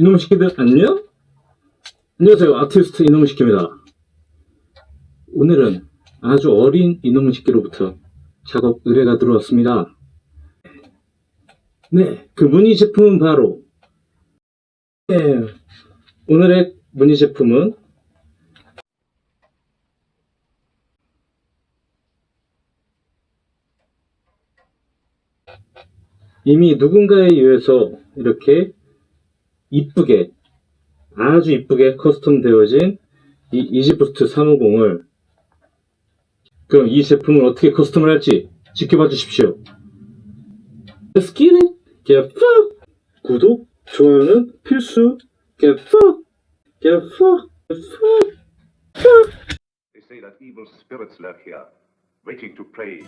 이놈의 새끼들 안녕? 안녕하세요. 아티스트 이놈의 새끼입니다. 오늘은 아주 어린 이놈의 새끼로부터 작업 의뢰가 들어왔습니다. 네, 그 문의 제품은 바로 네, 오늘의 문의 제품은 이미 누군가에 의해서 이렇게 이쁘게 아주 이쁘게 커스텀 되어진 이 이지부스트 350을 그럼 이 제품을 어떻게 커스텀을 할지 지켜봐 주십시오. Get fuck. 구독, 좋아요는 필수. Get fuck. Fuck. They say that evil spirits lurk here, waiting to prey.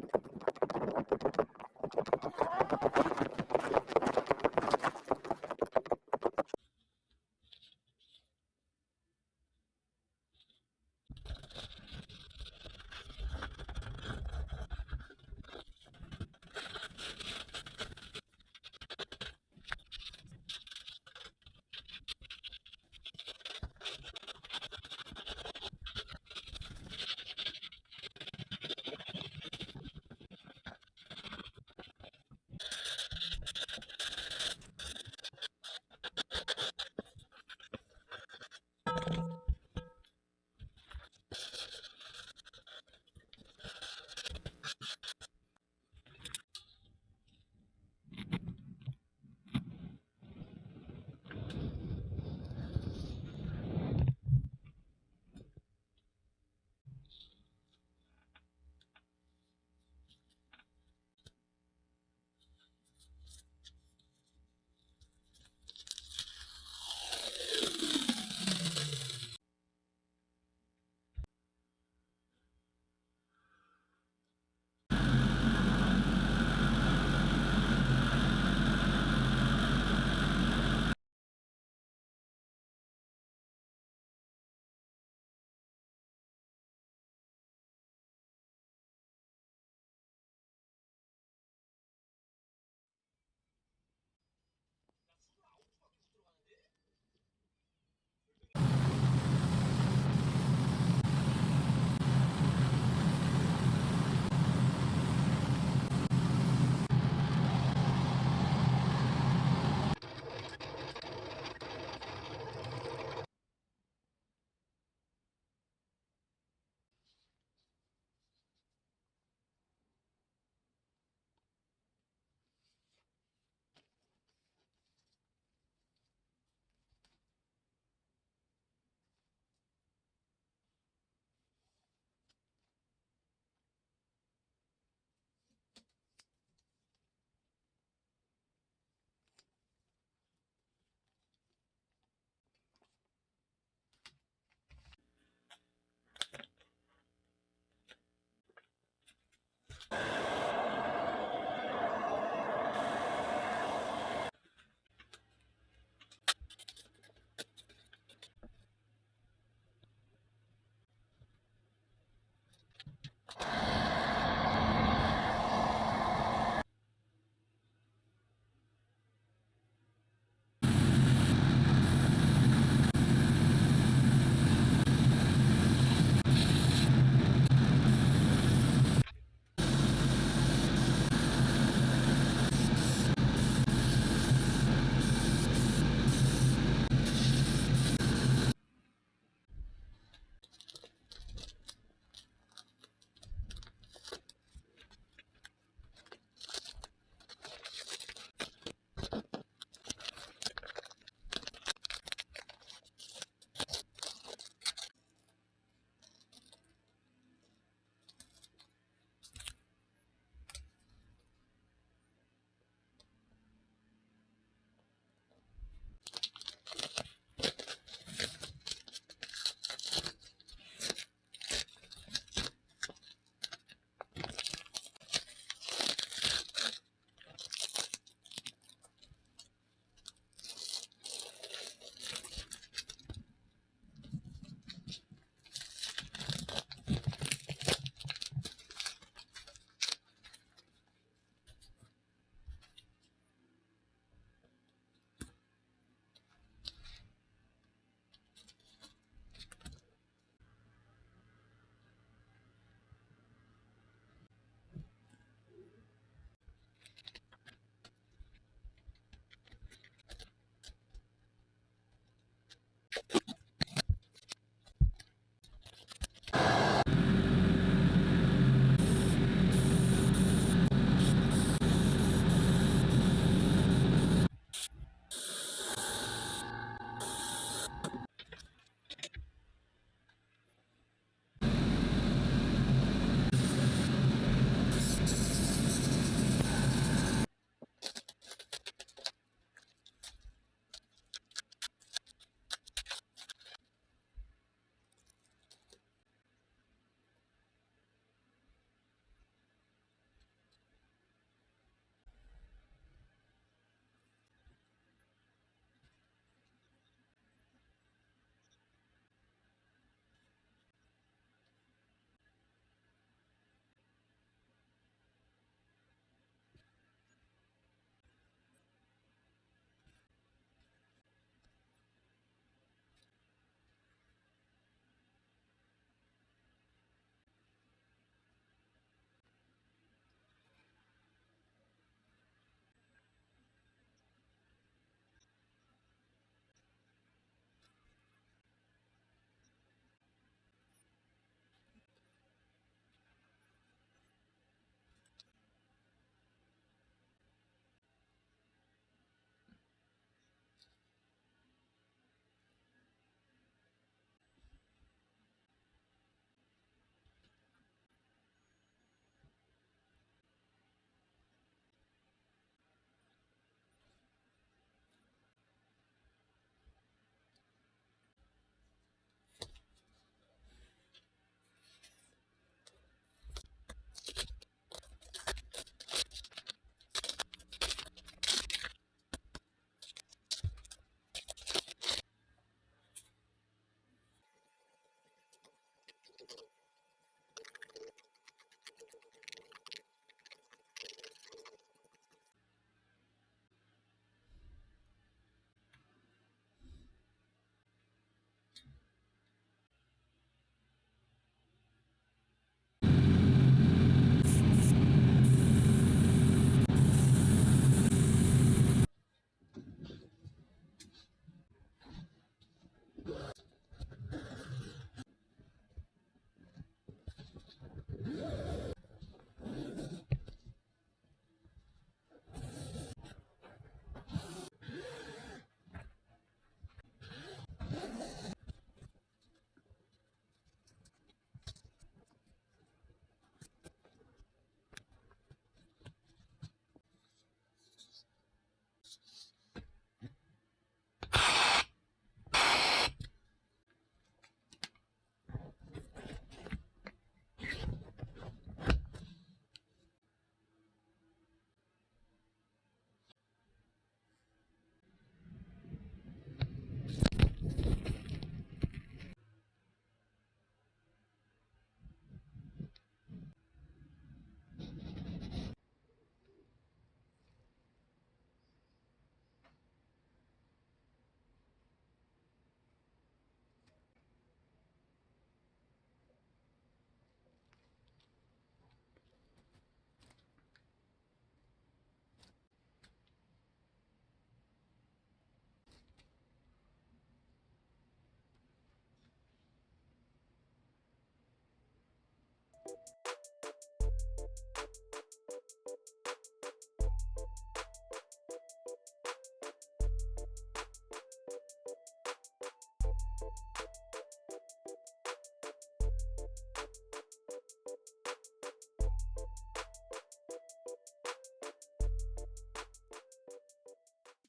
ハハハハ!